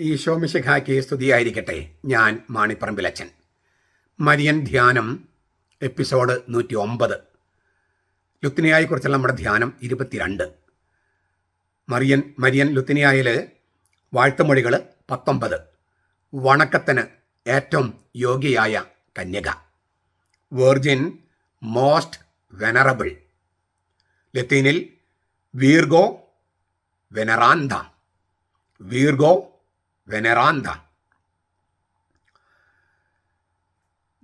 ഈശോമിശിഖായ്ക്ക് സ്തുതിയായിരിക്കട്ടെ. ഞാൻ മാണിപ്പറമ്പിലച്ചൻ മരിയൻ ധ്യാനം എപ്പിസോഡ് നൂറ്റി ഒമ്പത് ലുത്തിനിയായെക്കുറിച്ചുള്ള നമ്മുടെ ധ്യാനം ഇരുപത്തിരണ്ട്. മറിയൻ മരിയൻ ലുത്തിനിയായിൽ വാഴ്ത്തുമൊഴികൾ പത്തൊമ്പത്. വണക്കത്തിന് ഏറ്റവും യോഗ്യയായ കന്യക. Virgin most venerable. ലത്തീനിൽ വീർഗോ വെനറാന്ത. വീർഗോ വെനറാന്ത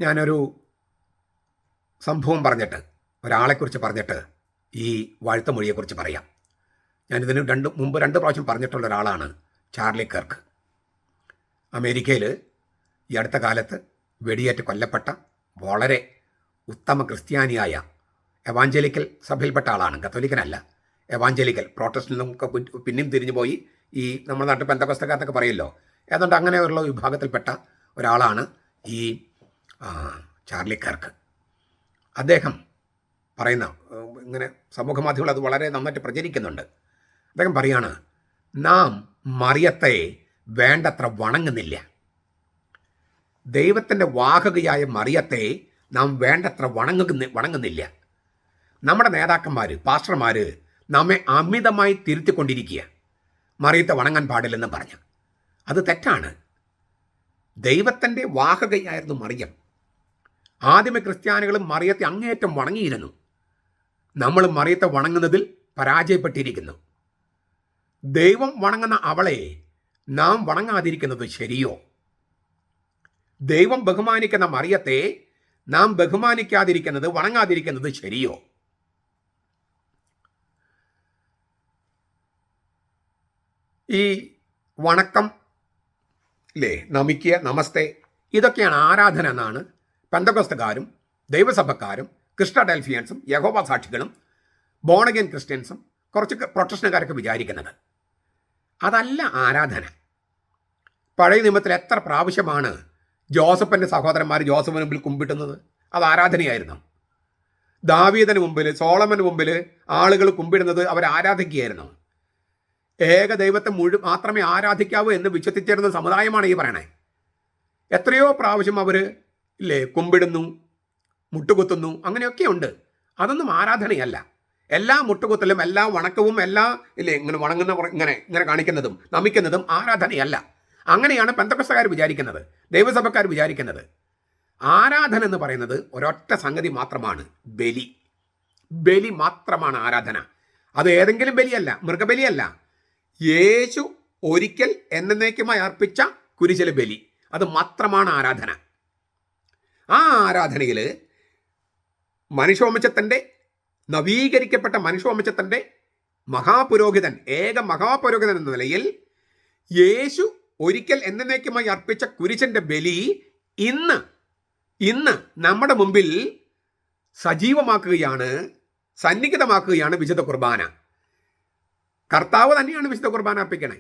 ഞാനൊരു സംഭവം പറഞ്ഞിട്ട് ഒരാളെക്കുറിച്ച് പറഞ്ഞിട്ട് ഈ വാഴ്ത്തമൊഴിയെക്കുറിച്ച് പറയാം. ഞാനിതിന് രണ്ട് മുമ്പ് രണ്ട് പ്രാവശ്യം പറഞ്ഞിട്ടുള്ള ഒരാളാണ് ചാർലി കർക്ക്. അമേരിക്കയിൽ ഈ അടുത്ത കാലത്ത് വെടിയേറ്റ് കൊല്ലപ്പെട്ട വളരെ ഉത്തമ ക്രിസ്ത്യാനിയായ എവാഞ്ചലിക്കൽ സഭയിൽപ്പെട്ട ആളാണ്. കത്തോലിക്കനല്ല. എവാഞ്ചലിക്കൽ പ്രോട്ടസ്റ്റന്റൊക്കെ പിന്നെയും തിരിഞ്ഞു പോയി ഈ നമ്മുടെ നാട്ടിൽ പെന്തക്കസ്തക്കാരത്തൊക്കെ പറയല്ലോ? ഏതാണ്ട് അങ്ങനെയുള്ള വിഭാഗത്തിൽപ്പെട്ട ഒരാളാണ് ഈ ചാർലി കർക്ക്. അദ്ദേഹം പറയുന്ന ഇങ്ങനെ സമൂഹ മാധ്യമങ്ങൾ അത് വളരെ നന്നായിട്ട് പ്രചരിക്കുന്നുണ്ട്. അദ്ദേഹം പറയാണ് നാം മറിയത്തെ വേണ്ടത്ര വണങ്ങുന്നില്ല. ദൈവത്തിന്റെ വാഹകയായ മറിയത്തെ നാം വേണ്ടത്ര വണങ്ങുന്ന വണങ്ങുന്നില്ല. നമ്മുടെ നേതാക്കന്മാർ പാസ്റ്റർമാർ നമ്മെ അമിതമായി തിരുത്തിക്കൊണ്ടിരിക്കുക മറിയത്തെ വണങ്ങാൻ പാടില്ലെന്ന് പറഞ്ഞു. അത് തെറ്റാണ്. ദൈവത്തിന്റെ വാഹകയായിരുന്നു മറിയം. ആദ്യമേ ക്രിസ്ത്യാനികളും മറിയത്തെ അങ്ങേയറ്റം വണങ്ങിയിരുന്നു. നമ്മൾ മറിയത്തെ വണങ്ങുന്നതിൽ പരാജയപ്പെട്ടിരിക്കുന്നു. ദൈവം വണങ്ങുന്ന അവളെ നാം വണങ്ങാതിരിക്കുന്നത് ശരിയോ? ദൈവം ബഹുമാനിക്കുന്ന മറിയത്തെ നാം ബഹുമാനിക്കാതിരിക്കുന്നത് വണങ്ങാതിരിക്കുന്നത് ശരിയോ? ഈ വണക്കം ഇല്ലേ നമിക്കുക നമസ്തേ ഇതൊക്കെയാണ് ആരാധന എന്നാണ് പെന്തകോസ്തുകാരും ദൈവസഭക്കാരും ക്രിസ്റ്റ ഡെൽഫിയൻസും യഹോവ സാക്ഷികളും ബോണഗൻ ക്രിസ്ത്യൻസും കുറച്ച് പ്രൊട്ടക്ഷനുകാരൊക്കെ വിചാരിക്കുന്നത്. അതല്ല ആരാധന. പഴയ നിയമത്തിൽ എത്ര പ്രാവശ്യമാണ് ജോസഫിന്റെ സഹോദരന്മാർ ജോസഫിന് മുമ്പിൽ കുമ്പിട്ടുന്നത്? അത് ആരാധനയായിരുന്നു. ദാവീതന് മുമ്പിൽ സോളമന് മുമ്പിൽ ആളുകൾ കുമ്പിടുന്നത് അവർ ആരാധിക്കുകയായിരുന്നു. ഏക ദൈവത്തെ മുഴു മാത്രമേ ആരാധിക്കാവൂ എന്ന് വിശ്വസിച്ചിരുന്ന സമുദായമാണ് ഈ പറയണേ. എത്രയോ പ്രാവശ്യം അവർ ഇല്ലേ കുമ്പിടുന്നു മുട്ടുകുത്തുന്നു അങ്ങനെയൊക്കെ ഉണ്ട്. അതൊന്നും ആരാധനയല്ല. എല്ലാ മുട്ടുകുത്തലും എല്ലാ വണക്കവും എല്ലാ ഇല്ലേ ഇങ്ങനെ വണങ്ങുന്ന ഇങ്ങനെ ഇങ്ങനെ കാണിക്കുന്നതും നമിക്കുന്നതും ആരാധനയല്ല. അങ്ങനെയാണ് പെന്തക്കസ്തക്കാർ വിചാരിക്കുന്നത് ദൈവസഭക്കാർ വിചാരിക്കുന്നത്. ആരാധന എന്ന് പറയുന്നത് ഒരൊറ്റ സംഗതി മാത്രമാണ് ബലി. ബലി മാത്രമാണ് ആരാധന. അത് ഏതെങ്കിലും ബലിയല്ല മൃഗബലിയല്ല യേശു ഒരിക്കൽ എന്നേക്കുമായി അർപ്പിച്ച കുരിശിലെ ബലി. അത് മാത്രമാണ് ആരാധന. ആ ആരാധനയിൽ മനുഷ്യവംശത്തിന്റെ നവീകരിക്കപ്പെട്ട മനുഷ്യവംശത്തിന്റെ മഹാപുരോഹിതൻ ഏക മഹാപുരോഹിതൻ എന്ന നിലയിൽ യേശു ഒരിക്കൽ എന്നേക്കുമായി അർപ്പിച്ച കുരിശന്റെ ബലി ഇന്ന് ഇന്ന് നമ്മുടെ മുമ്പിൽ സജീവമാക്കുകയാണ് സന്നിഹിതമാക്കുകയാണ് വിശുദ്ധ കുർബാന. കർത്താവ് തന്നെയാണ് വിശുദ്ധ കുർബാന അർപ്പിക്കണേ.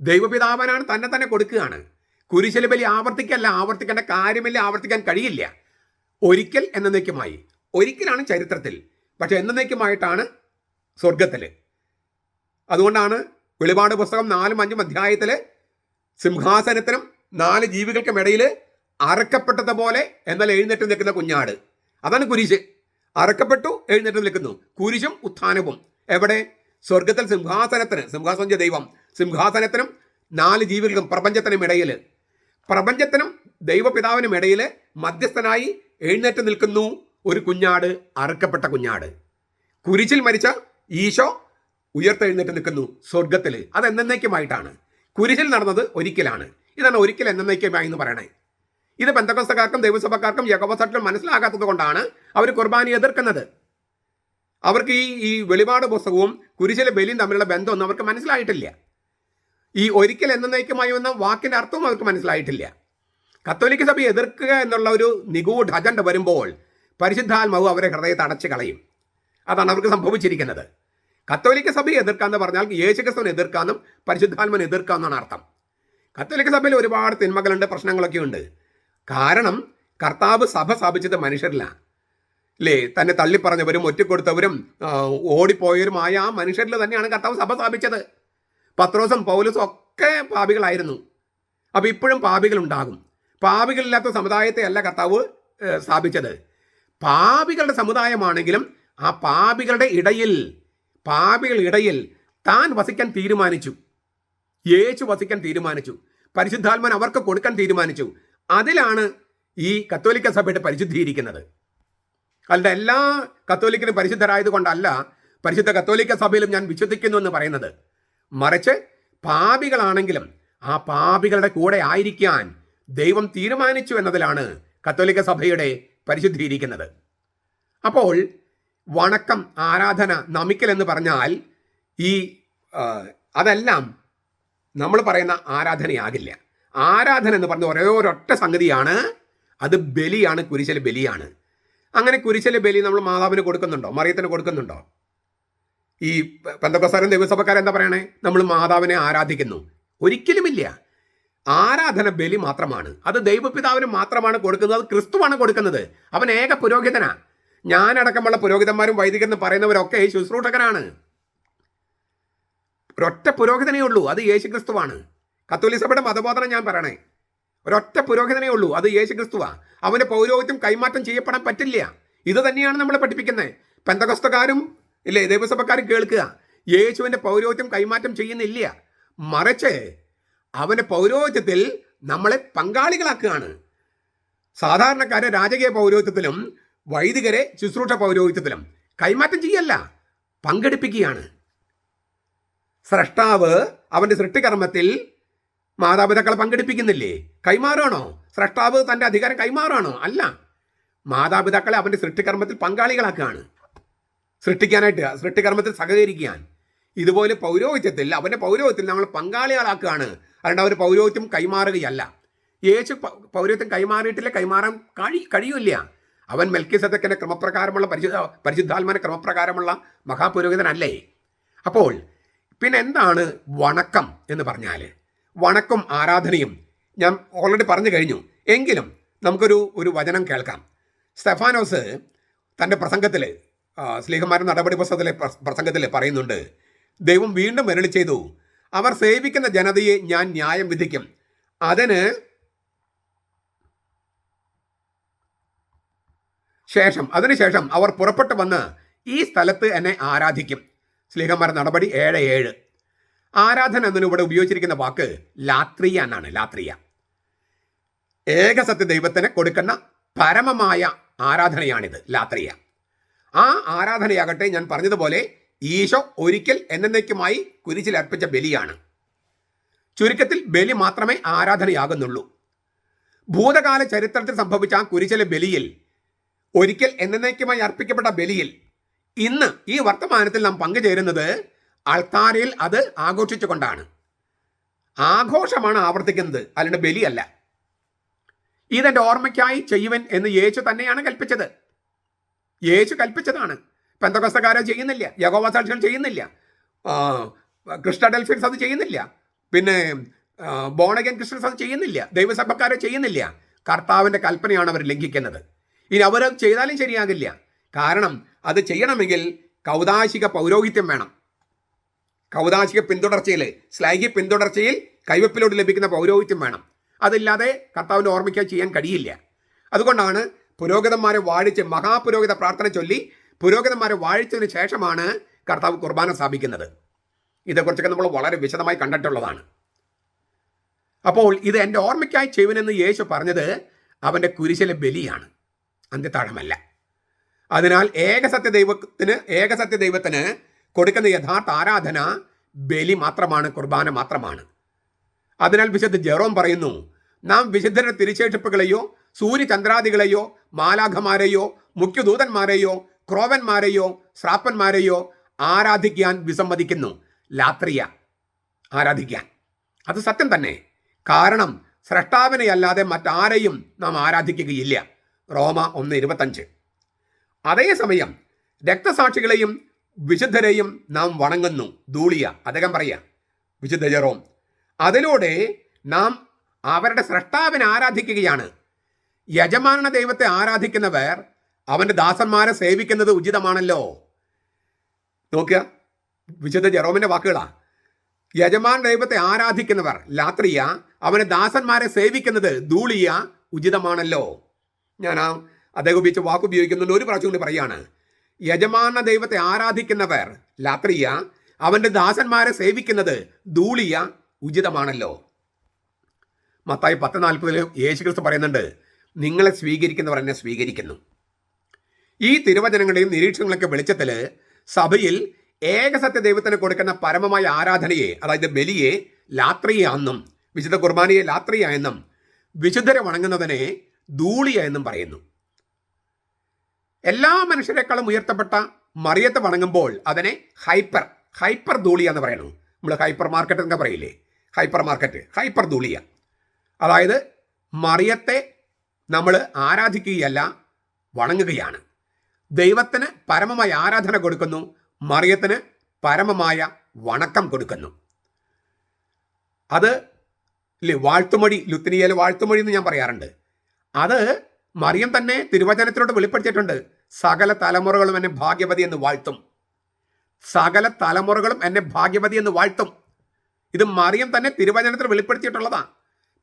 ദൈവപിതാവനാണ് തന്നെ തന്നെ കൊടുക്കുകയാണ്. കുരിശിലെ ബലി ആവർത്തിക്കല്ല ആവർത്തിക്കേണ്ട കാര്യമില്ല ആവർത്തിക്കാൻ കഴിയില്ല. ഒരിക്കൽ എന്നേക്കുമായി. ഒരിക്കലാണ് ചരിത്രത്തിൽ. പക്ഷെ എന്നേക്കുമായിട്ടാണ് സ്വർഗത്തിൽ അതുകൊണ്ടാണ് വെളിപാട് പുസ്തകം നാലും അഞ്ചും അധ്യായത്തിൽ സിംഹാസനത്തിനും നാല് ജീവികൾക്കും ഇടയിൽ അറക്കപ്പെട്ടതുപോലെ എന്നാൽ എഴുന്നേറ്റ് നിൽക്കുന്ന കുഞ്ഞാട്. അതാണ് കുരിശ്. അറക്കപ്പെട്ടു എഴുന്നേറ്റ് നിൽക്കുന്നു. കുരിശും ഉത്ഥാനവും. എവിടെ? സ്വർഗത്തിൽ സിംഹാസനത്തിന് സിംഹാസന ദൈവം സിംഹാസനത്തിനും നാല് ജീവികൾക്കും പ്രപഞ്ചത്തിനും ഇടയിൽ പ്രപഞ്ചത്തിനും ദൈവപിതാവിനും ഇടയിൽ മധ്യസ്ഥനായി എഴുന്നേറ്റ് നിൽക്കുന്നു ഒരു കുഞ്ഞാട് അറുക്കപ്പെട്ട കുഞ്ഞാട്. കുരിശിൽ മരിച്ച ഈശോ ഉയർത്തെഴുന്നേറ്റ് നിൽക്കുന്നു സ്വർഗത്തിൽ അത് എന്നേക്കുമായിട്ടാണ് കുരിശിൽ നടന്നത് ഒരിക്കലാണ്. ഇതാണ് ഒരിക്കൽ എന്നേക്കുമായി എന്ന് പറയണേ. ഇത് ബന്ധക്കസ്തക്കാർക്കും ദൈവസഭക്കാർക്കും യഹോവസാക്കളും മനസ്സിലാകാത്തത് കൊണ്ടാണ് അവർ കുർബാന എതിർക്കുന്നത്. അവർക്ക് ഈ ഈ വെളിപാട് പുസ്തകവും കുരിശിലെ ബലിയും തമ്മിലുള്ള ബന്ധമൊന്നും അവർക്ക് മനസ്സിലായിട്ടില്ല. ഈ ഒരിക്കൽ എന്നേക്കുമായി വന്ന വാക്കിന്റെ അർത്ഥവും അവർക്ക് മനസ്സിലായിട്ടില്ല. കത്തോലിക്ക സഭ എതിർക്കുക എന്നുള്ള ഒരു നിഗൂഢ അജണ്ട വരുമ്പോൾ പരിശുദ്ധാത്മാവ് അവരെ ഹൃദയത്തെ അടച്ചു കളയും. അതാണ് അവർക്ക് സംഭവിച്ചിരിക്കുന്നത്. കത്തോലിക്ക സഭയെ എതിർക്കാന്ന് പറഞ്ഞാൽ യേശുക്രിസ്തുവിനെ എതിർക്കാന്നും പരിശുദ്ധാത്മനെ എതിർക്കാമെന്നാണ് അർത്ഥം. കത്തോലിക്ക സഭയിൽ ഒരുപാട് തിന്മകളുണ്ട് പ്രശ്നങ്ങളൊക്കെ ഉണ്ട് കാരണം കർത്താവ് സഭ സ്ഥാപിച്ചത് മനുഷ്യരില്ല അല്ലേ തന്നെ തള്ളിപ്പറഞ്ഞവരും ഒറ്റക്കൊടുത്തവരും ഓടിപ്പോയവരുമായ ആ മനുഷ്യരിൽ തന്നെയാണ് കർത്താവ് സഭ സ്ഥാപിച്ചത്. പത്രോസും പൗലസും ഒക്കെ പാപികളായിരുന്നു. അപ്പോൾ ഇപ്പോഴും പാപികൾ ഉണ്ടാകും പാപികളില്ലാത്ത സമുദായത്തെ അല്ല കർത്താവ് സ്ഥാപിച്ചത്. പാപികളുടെ സമുദായമാണെങ്കിലും ആ പാപികളുടെ ഇടയിൽ പാപികളുടെ ഇടയിൽ താൻ വസിക്കാൻ തീരുമാനിച്ചു. യേശു വസിക്കാൻ തീരുമാനിച്ചു. പരിശുദ്ധാത്മൻ അവർക്ക് കൊടുക്കാൻ തീരുമാനിച്ചു. അതിലാണ് ഈ കത്തോലിക്ക സഭയുടെ പരിശുദ്ധീകരിക്കുന്നത്. അല്ല എല്ലാ കത്തോലിക്കനും പരിശുദ്ധരായത് കൊണ്ടല്ല പരിശുദ്ധ കത്തോലിക്ക സഭയിലും ഞാൻ വിശ്വസിക്കുന്നു എന്ന് പറയുന്നത്. മറിച്ച് പാപികളാണെങ്കിലും ആ പാപികളുടെ കൂടെ ആയിരിക്കാൻ ദൈവം തീരുമാനിച്ചു എന്നതിലാണ് കത്തോലിക്ക സഭയുടെ പരിശുദ്ധീകരിക്കുന്നത് അപ്പോൾ വണക്കം ആരാധന നമിക്കൽ എന്ന് പറഞ്ഞാൽ ഈ അതെല്ലാം നമ്മൾ പറയുന്ന ആരാധനയാകില്ല. ആരാധന എന്ന് പറഞ്ഞ ഒരേ ഒരൊറ്റ സംഗതിയാണ് അത് ബലിയാണ് കുരിശൽ ബലിയാണ്. അങ്ങനെ കുരിശിലെ ബലി നമ്മൾ മാതാവിന് കൊടുക്കുന്നുണ്ടോ? മറിയത്തിന് കൊടുക്കുന്നുണ്ടോ? ഈ പെന്തക്കോസാരൻ ദൈവസഭക്കാരൻ എന്താ പറയണേ? നമ്മൾ മാതാവിനെ ആരാധിക്കുന്നു. ഒരിക്കലുമില്ല. ആരാധന ബലി മാത്രമാണ്. അത് ദൈവപിതാവിന് മാത്രമാണ് കൊടുക്കുന്നത്. അത് ക്രിസ്തുവാണ് കൊടുക്കുന്നത്. അവൻ ഏക പുരോഹിതനാ. ഞാനടക്കമുള്ള പുരോഹിതന്മാരും വൈദികരെന്ന് പറയുന്നവരൊക്കെ ശുശ്രൂഷകനാണ് ഒരൊറ്റ പുരോഹിതനേ ഉള്ളൂ. അത് യേശു ക്രിസ്തുവാണ് കത്തോലിസഭയുടെ മതബോധനം ഞാൻ പറയണേ. ഒരൊറ്റ പുരോഹിതനേ ഉള്ളൂ. അത് യേശു ക്രിസ്തുവാ അവന്റെ പൗരോഹിത്യം കൈമാറ്റം ചെയ്യപ്പെടാൻ പറ്റില്ല. ഇത് തന്നെയാണ് നമ്മളെ പഠിപ്പിക്കുന്നത്. പെന്തകസ്തക്കാരും ഇല്ലേ ദൈവസഭക്കാരും കേൾക്കുക. യേശുവിന്റെ പൗരോഹിത്യം കൈമാറ്റം ചെയ്യുന്നില്ല. മറിച്ച് അവന്റെ പൗരോഹിത്യത്തിൽ നമ്മളെ പങ്കാളികളാക്കുകയാണ്. സാധാരണക്കാരെ രാജകീയ പൗരോഹിത്യത്തിലും വൈദികരെ ശുശ്രൂഷ പൗരോഹിത്യത്തിലും കൈമാറ്റം ചെയ്യല്ല പങ്കെടുപ്പിക്കുകയാണ്. സ്രഷ്ടാവ് അവന്റെ സൃഷ്ടികർമ്മത്തിൽ മാതാപിതാക്കളെ പങ്കെടുപ്പിക്കുന്നില്ലേ? കൈമാറുകയാണോ സ്രഷ്ടാവ് തന്റെ അധികാരം കൈമാറുകയാണോ അല്ല. മാതാപിതാക്കളെ അവന്റെ സൃഷ്ടികർമ്മത്തിൽ പങ്കാളികളാക്കുകയാണ്. സൃഷ്ടിക്കാനായിട്ട് സൃഷ്ടികർമ്മത്തിൽ സഹകരിക്കാൻ. ഇതുപോലെ പൗരോഹിത്യത്തിൽ അവന്റെ പൗരോഹിത്യത്തിൽ നമ്മൾ പങ്കാളികളാക്കുകയാണ്. അതുകൊണ്ട് അവർ പൗരോഹിത്യം കൈമാറുകയല്ല. യേശു പൗരോഹിത്യം കൈമാറിയിട്ടില്ല കൈമാറാൻ കഴി കഴിയില്ല അവൻ മെൽക്കിസദക്കിന്റെ ക്രമപ്രകാരമുള്ള പരിശുദ്ധ പരിശുദ്ധാത്മാന ക്രമപ്രകാരമുള്ള മഹാപുരോഹിതനല്ലേ? അപ്പോൾ പിന്നെ എന്താണ് വണക്കം എന്ന് പറഞ്ഞാൽ വണക്കം ആരാധനയും ഞാൻ ഓൾറെഡി പറഞ്ഞു കഴിഞ്ഞു. എങ്കിലും നമുക്കൊരു ഒരു വചനം കേൾക്കാം. സ്റ്റെഫാനോസ് തന്റെ പ്രസംഗത്തിൽ സ്ലീഹന്മാരുടെ നടപടി പുസ്തകത്തിലെ പ്രസംഗത്തിൽ പറയുന്നുണ്ട് ദൈവം വീണ്ടും വരളി ചെയ്തു. അവർ സേവിക്കുന്ന ജനതയെ ഞാൻ ന്യായം വിധിക്കും. അതിന് ശേഷം അതിനുശേഷം അവർ പുറപ്പെട്ടു വന്ന് ഈ സ്ഥലത്ത് എന്നെ ആരാധിക്കും. സ്ലീഹന്മാരുടെ നടപടി ഏഴ് ഏഴ്. ആരാധന എന്നതിന് ഇവിടെ ഉപയോഗിച്ചിരിക്കുന്ന വാക്ക് ലാത്രിയ എന്നാണ് ലാത്രിയ. ഏകസത്യ ദൈവത്തിന് കൊടുക്കുന്ന പരമമായ ആരാധനയാണിത് ലാത്രിയ. ആ ആരാധനയാകട്ടെ ഞാൻ പറഞ്ഞതുപോലെ ഈശോ ഒരിക്കൽ എന്നേക്കുമായി കുരിശിൽ അർപ്പിച്ച ബലിയാണ്. ചുരുക്കത്തിൽ ബലി മാത്രമേ ആരാധനയാകുന്നുള്ളൂ. ഭൂതകാല ചരിത്രത്തിൽ സംഭവിച്ച ആ കുരിശിലെ ബലിയിൽ ഒരിക്കൽ എന്നേക്കുമായി അർപ്പിക്കപ്പെട്ട ബലിയിൽ ഇന്ന് ഈ വർത്തമാനത്തിൽ നാം പങ്കുചേരുന്നത് അൾത്താരയിൽ അത് ആഘോഷിച്ചുകൊണ്ടാണ്. ആഘോഷമാണ് ആവർത്തിക്കുന്നത്. അല്ലാണ്ട് ബലിയല്ല. ഇതെന്റെ ഓർമ്മയ്ക്കായി ചെയ്യുവൻ എന്ന് യേശു തന്നെയാണ് കൽപ്പിച്ചത്. യേശു കൽപ്പിച്ചതാണ്. പെന്തകസ്തക്കാരെ ചെയ്യുന്നില്ല. യഗോവസാക്ഷികൾ ചെയ്യുന്നില്ല. ക്രിസ്റ്റഡൽഫിൻസ് അത് ചെയ്യുന്നില്ല. പിന്നെ ബോണഗൻ ക്രിസ്ത്യൻസ് അത് ചെയ്യുന്നില്ല. ദൈവസഭക്കാരെ ചെയ്യുന്നില്ല. കർത്താവിന്റെ കൽപ്പനയാണ് അവർ ലംഘിക്കുന്നത്. ഇനി അവർ ചെയ്താലും ശരിയാകില്ല. കാരണം അത് ചെയ്യണമെങ്കിൽ കൗതാശിക പൗരോഹിത്യം വേണം. കൗതാശിക പിന്തുടർച്ചയിൽ സ്ലൈഹി പിന്തുടർച്ചയിൽ കൈവപ്പിലോട്ട് ലഭിക്കുന്ന പൗരോഹിത്യം വേണം. അതില്ലാതെ കർത്താവിന്റെ ഓർമ്മിക്കാൻ ചെയ്യാൻ കഴിയില്ല. അതുകൊണ്ടാണ് പുരോഹിതന്മാരെ വാഴിച്ച് മഹാപുരോഹിത പ്രാർത്ഥന ചൊല്ലി പുരോഹിതന്മാരെ വാഴിച്ചതിന് ശേഷമാണ് കർത്താവ് കുർബാന സ്ഥാപിക്കുന്നത്. ഇതേക്കുറിച്ചൊക്കെ നമ്മൾ വളരെ വിശദമായി കണ്ടിട്ടുള്ളതാണ്. അപ്പോൾ ഇത് എന്റെ ഓർമ്മയ്ക്കായി ചെയ്യുവനെന്ന് യേശു പറഞ്ഞത് അവന്റെ കുരിശിലെ ബലിയാണ്. അന്ത്യത്താഴമല്ല അതിനാൽ ഏകസത്യ ദൈവത്തിന് ഏകസത്യ ദൈവത്തിന് കൊടുക്കുന്ന യഥാർത്ഥ ആരാധന ബലി മാത്രമാണ് കുർബാന മാത്രമാണ്. അതിനാൽ വിശുദ്ധ ജെറോം പറയുന്നു നാം വിശുദ്ധരുടെ തിരിച്ചേഷിപ്പുകളെയോ സൂര്യചന്ദ്രാദികളെയോ മാലാഖമാരെയോ മുഖ്യദൂതന്മാരെയോ ക്രോവന്മാരെയോ ശ്രാപ്പന്മാരെയോ ആരാധിക്കാൻ വിസമ്മതിക്കുന്നു. ലാത്രിയ ആരാധിക്കാൻ. അത് സത്യം തന്നെ. കാരണം സ്രഷ്ടാവിനെ അല്ലാതെ മറ്റാരെയും നാം ആരാധിക്കുകയില്ല. റോമ ഒന്ന് ഇരുപത്തഞ്ച്. അതേസമയം രക്തസാക്ഷികളെയും വിശുദ്ധരെയും നാം വണങ്ങുന്നു. ധൂളിയ. അദ്ദേഹം പറയാ വിശുദ്ധ ജെറോം അതിലൂടെ നാം അവരുടെ സ്രഷ്ടാവിനെ ആരാധിക്കുകയാണ്. യജമാന ദൈവത്തെ ആരാധിക്കുന്നവർ അവന്റെ ദാസന്മാരെ സേവിക്കുന്നത് ഉചിതമാണല്ലോ. നോക്കുക വിശുദ്ധ ജെറോമിന്റെ വാക്കുകളാ. യജമാൻ ദൈവത്തെ ആരാധിക്കുന്നവർ ലാത്രിയ അവന് ദാസന്മാരെ സേവിക്കുന്നത് ധൂളിയ ഉചിതമാണല്ലോ. ഞാൻ ആ അദ്ദേഹം ഉപയോഗിച്ച വാക്ക് ഉപയോഗിക്കുന്നുണ്ട് ഒരു പ്രാവശ്യം കൊണ്ട് പറയാണ് യജമാന ദൈവത്തെ ആരാധിക്കുന്നവർ. ലാത്രിയ അവന്റെ ദാസന്മാരെ സേവിക്കുന്നത് ധൂളിയ ഉചിതമാണല്ലോ. മത്തായി പത്ത് നാൽപ്പതിൽ യേശു ക്രിസ്തു പറയുന്നുണ്ട് നിങ്ങളെ സ്വീകരിക്കുന്നവർ എന്നെ സ്വീകരിക്കുന്നു. ഈ തിരുവചനങ്ങളുടെയും നിരീക്ഷണങ്ങളൊക്കെ വെളിച്ചത്തിൽ സഭയിൽ ഏകസത്യ ദൈവത്തിന് കൊടുക്കുന്ന പരമമായ ആരാധനയെ അതായത് ബലിയെ ലാത്രിയ എന്നും വിശുദ്ധ കുർബാനയെ ലാത്രിയ എന്നും വിശുദ്ധരെ വണങ്ങുന്നതിനെ ധൂളിയ എന്നും പറയുന്നു. എല്ലാ മനുഷ്യരെക്കാളും ഉയർത്തപ്പെട്ട മറിയത്തെ വണങ്ങുമ്പോൾ അതിനെ ഹൈപ്പർ ഹൈപ്പർ ധൂളിയ എന്ന് പറയണു. നമ്മൾ ഹൈപ്പർ മാർക്കറ്റ് എന്നൊക്കെ പറയില്ലേ? ഹൈപ്പർ മാർക്കറ്റ് ഹൈപ്പർ ധൂളിയ. അതായത് മറിയത്തെ നമ്മൾ ആരാധിക്കുകയല്ല വണങ്ങുകയാണ്. ദൈവത്തിന് പരമമായ ആരാധന കൊടുക്കുന്നു മറിയത്തിന് പരമമായ വണക്കം കൊടുക്കുന്നു. അത് ഇല്ലേ വാഴ്ത്തുമൊഴി ലുത്തിനിയയിലെ വാഴ്ത്തുമൊഴി എന്ന് ഞാൻ പറയാറുണ്ട്. അത് മറിയം തന്നെ തിരുവചനത്തിലോട്ട് വെളിപ്പെടുത്തിയിട്ടുണ്ട്. സകല തലമുറകളും എന്നെ ഭാഗ്യവതി എന്ന് വാഴ്ത്തും. സകല തലമുറകളും എന്നെ ഭാഗ്യവതി എന്ന് വാഴ്ത്തും. ഇത് മറിയം തന്നെ തിരുവചനത്തിൽ വെളിപ്പെടുത്തിയിട്ടുള്ളതാണ്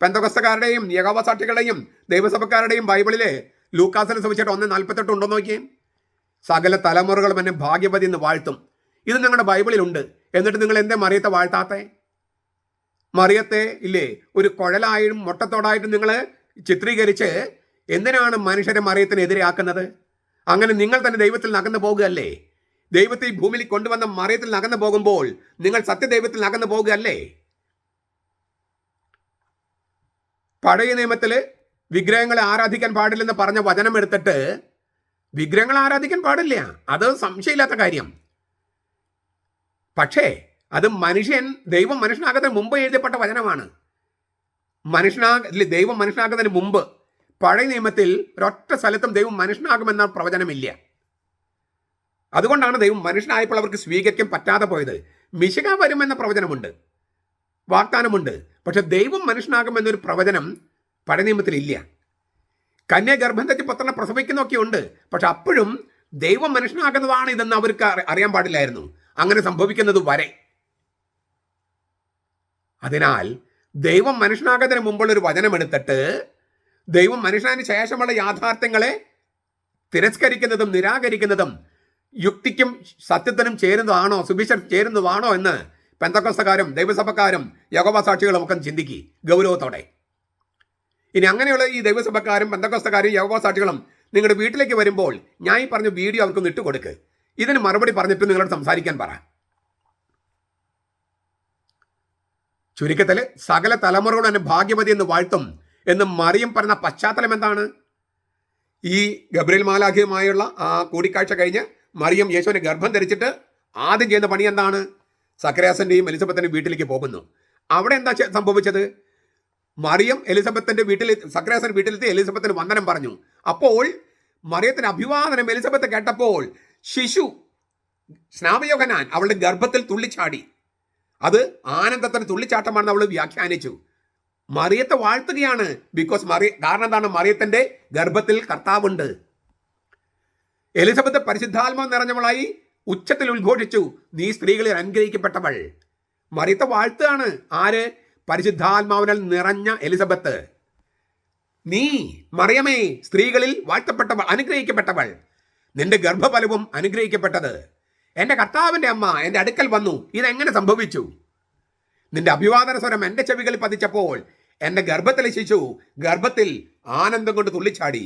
പെന്തകസ്തക്കാരുടെയും യഗവസാക്ഷികളുടെയും ദൈവസഭക്കാരുടെയും ബൈബിളിലെ ലൂക്കാസിനെ സംബന്ധിച്ചിട്ട് ഒന്ന് നാൽപ്പത്തെട്ട് ഉണ്ടോ നോക്കിയേ. സകല തലമുറകളും എന്നെ ഭാഗ്യവതി എന്ന് വാഴ്ത്തും. ഇത് നിങ്ങളുടെ ബൈബിളിലുണ്ട് എന്നിട്ട് നിങ്ങൾ എന്തേ മറിയത്തെ വാഴ്ത്താത്തേ? മറിയത്തെ ഇല്ലേ? ഒരു കുഴലായും മുട്ടത്തോടായിട്ടും നിങ്ങൾ ചിത്രീകരിച്ച് എന്തിനാണ് മനുഷ്യരെ മറിയത്തിനെതിരെയാക്കുന്നത് അങ്ങനെ നിങ്ങൾ തന്നെ ദൈവത്തിൽ നകന്നു പോകുകയല്ലേ? ദൈവത്തെ ഭൂമിയിൽ കൊണ്ടുവന്ന മറിയത്തിൽ നകന്നു പോകുമ്പോൾ നിങ്ങൾ സത്യദൈവത്തിൽ നകന്നു പോകുകയല്ലേ? പഴയ നിയമത്തിൽ വിഗ്രഹങ്ങളെ ആരാധിക്കാൻ പാടില്ലെന്ന് പറഞ്ഞ വചനം എടുത്തിട്ട് വിഗ്രഹങ്ങൾ ആരാധിക്കാൻ പാടില്ല. അത് സംശയമില്ലാത്ത കാര്യം. പക്ഷേ അത് മനുഷ്യൻ ദൈവം മനുഷ്യനാകുന്നതിന് മുമ്പ് എഴുതപ്പെട്ട വചനമാണ്. മനുഷ്യനാ ദൈവം മനുഷ്യനാകുന്നതിന് മുമ്പ് പഴയ നിയമത്തിൽ ഒരൊറ്റ സ്ഥലത്തും ദൈവം മനുഷ്യനാകുമെന്ന പ്രവചനമില്ല. അതുകൊണ്ടാണ് ദൈവം മനുഷ്യനായപ്പോൾ അവർക്ക് സ്വീകരിക്കാൻ പറ്റാതെ പോയത്. മിശിക വരുമെന്ന പ്രവചനമുണ്ട്. വാഗ്ദാനമുണ്ട്. പക്ഷെ ദൈവം മനുഷ്യനാകുമെന്നൊരു പ്രവചനം പഴയ നിയമത്തിലില്ല കന്യ ഗർഭം തെറ്റി പുത്രനെ പ്രസവിക്കുന്നൊക്കെ ഉണ്ട് പക്ഷെ അപ്പോഴും ദൈവം മനുഷ്യനാകുന്നതാണ് ഇതെന്ന് അവർക്ക് അറിയാൻ പാടില്ലായിരുന്നു. അങ്ങനെ സംഭവിക്കുന്നത് വരെ. അതിനാൽ ദൈവം മനുഷ്യനാകുന്നതിന് മുമ്പുള്ള ഒരു വചനം എടുത്തിട്ട് ദൈവം മനുഷ്യന് ശേഷമുള്ള യാഥാർത്ഥ്യങ്ങളെ തിരസ്കരിക്കുന്നതും നിരാകരിക്കുന്നതും യുക്തിക്കും സത്യത്തിനും ചേരുന്നതാണോ സുഭിഷം ചേരുന്നതാണോ എന്ന് പെന്തക്കോസ്തക്കാരും ദൈവസഭക്കാരും യഹോവ സാക്ഷികളും ഒക്കെ ചിന്തിക്കി ഗൗരവത്തോടെ. ഇനി അങ്ങനെയുള്ള ഈ ദൈവസഭക്കാരും പെന്തക്കോസ്തക്കാരും യഹോവ സാക്ഷികളും നിങ്ങളുടെ വീട്ടിലേക്ക് വരുമ്പോൾ ഞാൻ ഈ പറഞ്ഞ വീഡിയോ അവർക്കൊന്ന് ഇട്ട് കൊടുക്ക്. ഇതിന് മറുപടി പറഞ്ഞിട്ട് നിങ്ങളോട് സംസാരിക്കാൻ പറ. ചുരുക്കത്തിൽ സകല തലമുറകളും എന്നെ ഭാഗ്യവതി എന്ന് വാഴ്ത്തും. എന്ന് മറിയം പറഞ്ഞ പശ്ചാത്തലം എന്താണ്? ഈ ഗബ്രിൽ മാലാഖിയുമായുള്ള ആ കൂടിക്കാഴ്ച കഴിഞ്ഞ് മറിയം യേശുവിനെ ഗർഭം ധരിച്ചിട്ട് ആദ്യം ചെയ്യുന്ന പണി എന്താണ്? സക്രയാസന്റെയും എലിസബത്തിന്റെയും വീട്ടിലേക്ക് പോകുന്നു. അവിടെ എന്താ സംഭവിച്ചത്? മറിയം എലിസബത്തിന്റെ വീട്ടിൽ സക്രയാസൻ വീട്ടിലെത്തി എലിസബത്തിന് വന്ദനം പറഞ്ഞു. അപ്പോൾ മറിയത്തിന് അഭിവാദനം എലിസബത്ത് കേട്ടപ്പോൾ ശിശു സ്നാമയോഹനാൻ അവളുടെ ഗർഭത്തിൽ തുള്ളിച്ചാടി. അത് ആനന്ദത്തിന് തുള്ളിച്ചാട്ടമാണെന്ന് അവൾ വ്യാഖ്യാനിച്ചു. മറിയത്തെ വാഴ്ത്തുകയാണ്. ബിക്കോസ് മറിയ കാരണം എന്താണ്? മറിയത്തിന്റെ ഗർഭത്തിൽ കർത്താവുണ്ട്. എലിസബത്ത് പരിശുദ്ധാത്മാവ് നിറഞ്ഞവളായി ഉച്ചത്തിൽ ഉദ്ഘോഷിച്ചു. നീ സ്ത്രീകളിൽ അനുഗ്രഹിക്കപ്പെട്ടവൾ. മറിയത്തെ വാഴ്ത്തുകയാണ്. ആര്? പരിശുദ്ധാത്മാവിനാൽ നിറഞ്ഞ എലിസബത്ത്. നീ മറിയമേ സ്ത്രീകളിൽ വാഴ്ത്തപ്പെട്ടവൾ അനുഗ്രഹിക്കപ്പെട്ടവൾ. നിന്റെ ഗർഭഫലവും അനുഗ്രഹിക്കപ്പെട്ടത്. എന്റെ കർത്താവിന്റെ അമ്മ എന്റെ അടുക്കൽ വന്നു. ഇതെങ്ങനെ സംഭവിച്ചു? നിന്റെ അഭിവാദന സ്വരം എന്റെ ചെവികളിൽ പതിച്ചപ്പോൾ എന്റെ ഗർഭത്തിലെ ശിശു ഗർഭത്തിൽ ആനന്ദം കൊണ്ട് തുള്ളിച്ചാടി.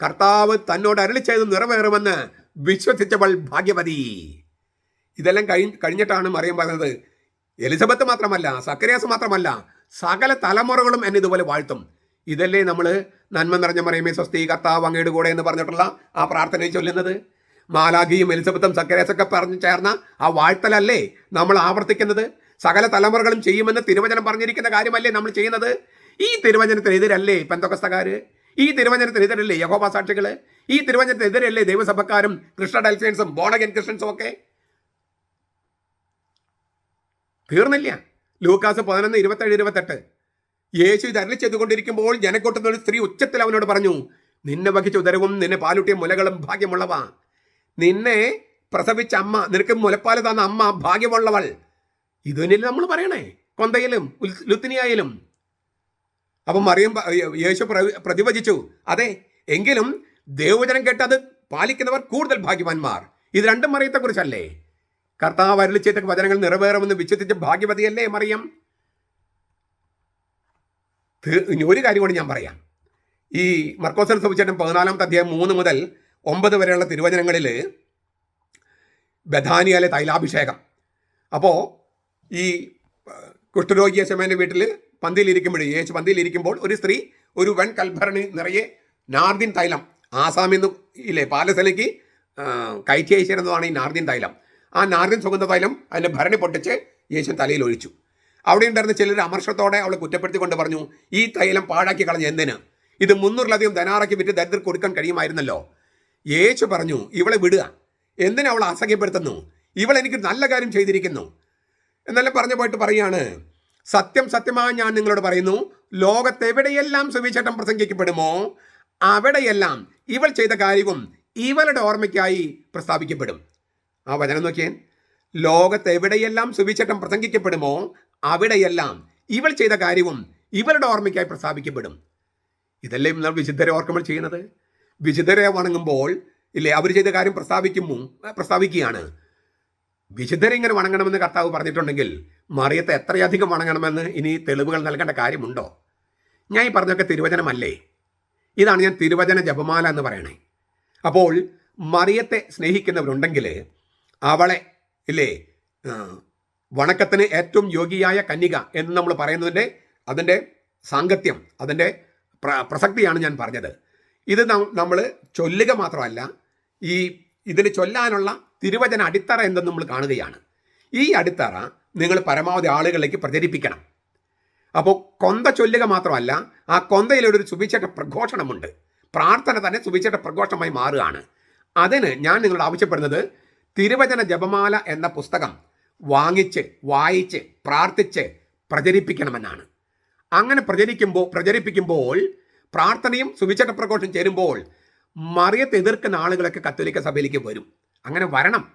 കർത്താവ് തന്നോട് അരളി ചെയ്ത് നിറവേറുമെന്ന് വിശ്വസിച്ചവൾ ഭാഗ്യവതി. ഇതെല്ലാം കഴി കഴിഞ്ഞിട്ടാണ് മറിയം പറഞ്ഞത്. എലിസബത്ത് മാത്രമല്ല സക്കറിയാസ് മാത്രമല്ല സകല തലമുറകളും എന്നെ ഇതുപോലെ വാഴ്ത്തും. ഇതല്ലേ നമ്മൾ നന്മ നിറഞ്ഞ മറിയമേ സ്വസ്തി കർത്താവ് അങ്ങയുടെ കൂടെ എന്ന് പറഞ്ഞിട്ടുള്ള ആ പ്രാർത്ഥനയെ ചൊല്ലുന്നത്? മാലാഖിയും എലിസബത്തും സക്കറിയാസൊക്കെ പറഞ്ഞു ചേർന്ന ആ വാഴ്ത്തലല്ലേ നമ്മൾ ആവർത്തിക്കുന്നത്? സകല തലമുറകളും ചെയ്യുമെന്ന് തിരുവചനം പറഞ്ഞിരിക്കുന്ന കാര്യമല്ലേ നമ്മൾ ചെയ്യുന്നത്? ഈ തിരുവചനത്തിനെതിരല്ലേ പെന്തോക്കസ്തക്കാര് ഈ തിരുവചനത്തിനെതിരല്ലേ യഹോബ സാക്ഷികൾ ഈ തിരുവചനത്തിനെതിരല്ലേ ദൈവസഭക്കാരും കൃഷ്ണ ഡൽഫിയൻസും ബോണഗൻ ക്രിസ്ത്യൻസും ഒക്കെ? തീർന്നില്ല. ലൂക്കാസ് പതിനൊന്ന് ഇരുപത്തേഴ് ഇരുപത്തെട്ട്. യേശു ഇത് ചെയ്തുകൊണ്ടിരിക്കുമ്പോൾ ജനക്കൂട്ടുന്ന ഒരു സ്ത്രീ ഉച്ചത്തിൽ അവനോട് പറഞ്ഞു നിന്നെ വഹിച്ച ഉദരവും നിന്നെ പാലുട്ടിയ മുലകളും ഭാഗ്യമുള്ളവ. നിന്നെ പ്രസവിച്ച അമ്മ നിനക്ക് മുലപ്പാൽ തന്ന അമ്മ ഭാഗ്യമുള്ളവൾ. ഇത് നമ്മൾ പറയണേ? കൊന്തയിലും ലുത്തിനിയായാലും. അപ്പം മറിയം യേശു പ്ര- പ്രതിവചിച്ചു. അതെ എങ്കിലും ദേവചനം കേട്ട് അത് പാലിക്കുന്നവർ കൂടുതൽ ഭാഗ്യവാന്മാർ. ഇത് രണ്ടും മറിയത്തെക്കുറിച്ചല്ലേ? കർത്താവ് അരുളി ചെയ്ത വചനങ്ങൾ നിറവേറുമെന്ന് വിശ്വസിച്ച ഭാഗ്യവതിയല്ലേ മറിയം? ഒരു കാര്യം കൂടി ഞാൻ പറയാം. ഈ മർക്കോസൻ സുവിശേഷം പതിനാലാമത്തെ അധ്യായം മൂന്ന് മുതൽ ഒമ്പത് വരെയുള്ള തിരുവചനങ്ങളിൽ ബഥാനിയാലെ തൈലാഭിഷേകം. അപ്പോൾ ഈ കുഷ്ഠരോഗി യശമേന്റെ വീട്ടിൽ പന്തിയിലിരിക്കുമ്പോൾ യേശു പന്തിയിലിരിക്കുമ്പോൾ ഒരു സ്ത്രീ ഒരു വൻ കൽഭരണി നിറയെ നാർദിൻ തൈലം ആസാമിൽ നിന്ന് ഇല്ലേ പാലസിലേക്ക് കയറ്റി അയച്ചിരുന്നതാണ് ഈ നാർദിൻ തൈലം. ആ നാർദിൻ സുഗന്ധ തൈലം അതിന്റെ ഭരണി പൊട്ടിച്ച് യേശു തലയിൽ ഒഴിച്ചു. അവിടെ ഉണ്ടായിരുന്ന ചിലർ അമർഷത്തോടെ അവളെ കുറ്റപ്പെടുത്തിക്കൊണ്ട് പറഞ്ഞു ഈ തൈലം പാഴാക്കി കളഞ്ഞ എന്തിന്? ഇത് മുന്നൂറിലധികം ധനാറാക്കി വിറ്റ് ദരിദ്രർക്ക് കൊടുക്കാൻ കഴിയുമായിരുന്നല്ലോ. യേശു പറഞ്ഞു ഇവളെ വിടുക. എന്തിനാ അവളെ അസഹ്യപ്പെടുത്തുന്നു? ഇവൾ എനിക്ക് നല്ല കാര്യം ചെയ്തിരിക്കുന്നു. എന്നെല്ലാം പറഞ്ഞു പോയിട്ട് പറയാണ്? സത്യം സത്യമായി ഞാൻ നിങ്ങളോട് പറയുന്നു ലോകത്തെവിടെയെല്ലാം സുവിശേഷം പ്രസംഗിക്കപ്പെടുമോ അവിടെയെല്ലാം ഇവൾ ചെയ്ത കാര്യവും ഇവളുടെ ഓർമ്മയ്ക്കായി പ്രസ്താവിക്കപ്പെടും. ആ വചനം നോക്കിയേ. ലോകത്തെവിടെയെല്ലാം സുവിശേഷം പ്രസംഗിക്കപ്പെടുമോ അവിടെയെല്ലാം ഇവൾ ചെയ്ത കാര്യവും ഇവളുടെ ഓർമ്മയ്ക്കായി പ്രസ്താവിക്കപ്പെടും. ഇതല്ലേ നമ്മൾ വിശുദ്ധരെ ഓർക്കുമ്പോൾ ചെയ്യുന്നത്? വിശുദ്ധരെ വണങ്ങുമ്പോൾ ഇല്ലേ അവർ ചെയ്ത കാര്യം പ്രസ്താവിക്കുമ്പോൾ പ്രസ്താവിക്കുകയാണ്. വിശുദ്ധരെ ഇങ്ങനെ വണങ്ങണമെന്ന് കർത്താവ് പറഞ്ഞിട്ടുണ്ടെങ്കിൽ മറിയത്തെ എത്രയധികം വണങ്ങണമെന്ന് ഇനി തെളിവുകൾ നൽകേണ്ട കാര്യമുണ്ടോ? ഞാൻ ഈ പറഞ്ഞൊക്കെ തിരുവചനമല്ലേ? ഇതാണ് ഞാൻ തിരുവചന ജപമാല എന്ന് പറയണേ. അപ്പോൾ മറിയത്തെ സ്നേഹിക്കുന്നവരുണ്ടെങ്കിൽ അവളെ ഇല്ലേ വണക്കത്തിന് ഏറ്റവും യോഗ്യയായ കന്യക എന്ന് നമ്മൾ പറയുന്നതിന്റെ അതിന്റെ സാങ്കത്യം അതിന്റെ പ്ര പ്രസക്തിയാണ് ഞാൻ പറഞ്ഞത്. ഇത് നമ്മൾ ചൊല്ലുക മാത്രമല്ല ഈ ഇതിന് ചൊല്ലാനുള്ള തിരുവചന അടിത്തറ എന്തെന്ന് നമ്മൾ കാണുകയാണ്. ഈ അടിത്തറ നിങ്ങൾ പരമാവധി ആളുകളിലേക്ക് പ്രചരിപ്പിക്കണം. അപ്പോൾ കൊന്ത ചൊല്ലുക മാത്രമല്ല ആ കൊന്തയിലൊരു സുവിശേഷ പ്രഘോഷണമുണ്ട്. പ്രാർത്ഥന തന്നെ സുവിശേഷ പ്രഘോഷമായി മാറുകയാണ്. അതിന് ഞാൻ നിങ്ങളോട് ആവശ്യപ്പെടുന്നത് തിരുവചന ജപമാല എന്ന പുസ്തകം വാങ്ങിച്ച് വായിച്ച് പ്രാർത്ഥിച്ച് പ്രചരിപ്പിക്കണമെന്നാണ്. അങ്ങനെ പ്രചരിക്കുമ്പോൾ പ്രചരിപ്പിക്കുമ്പോൾ പ്രാർത്ഥനയും സുവിശേഷ പ്രഘോഷം ചേരുമ്പോൾ മറിയത്തെ എതിർക്കുന്ന ആളുകളൊക്കെ കത്തോലിക്ക സഭയിലേക്ക് വരും. അങ്ങനെ വരണം.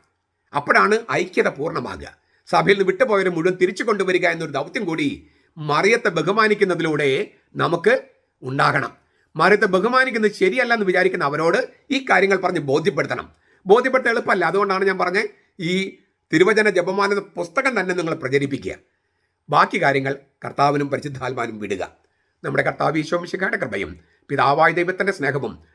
അപ്പോഴാണ് ഐക്യത പൂർണമാകുക. സഭയിൽ നിന്ന് വിട്ടുപോയവരെ മുഴുവൻ തിരിച്ചു കൊണ്ടുവരിക എന്നൊരു ദൗത്യം കൂടി മറിയത്തെ ബഹുമാനിക്കുന്നതിലൂടെ നമുക്ക് ഉണ്ടാകണം. മറിയത്തെ ബഹുമാനിക്കുന്നത് ശരിയല്ല എന്ന് വിചാരിക്കുന്ന അവരോട് ഈ കാര്യങ്ങൾ പറഞ്ഞ് ബോധ്യപ്പെടുത്തണം. ബോധ്യപ്പെടുത്ത എളുപ്പമല്ല. അതുകൊണ്ടാണ് ഞാൻ പറഞ്ഞത് ഈ തിരുവചന ജപമാന എന്ന പുസ്തകം തന്നെ നിങ്ങൾ പ്രചരിപ്പിക്കുക. ബാക്കി കാര്യങ്ങൾ കർത്താവിനും പരിശുദ്ധാത്മാനും വിടുക. നമ്മുടെ കർത്താവ് ഈശോമിശിഖയുടെ കൃപയും പിതാവായ ദൈവത്തിന്റെ സ്നേഹവും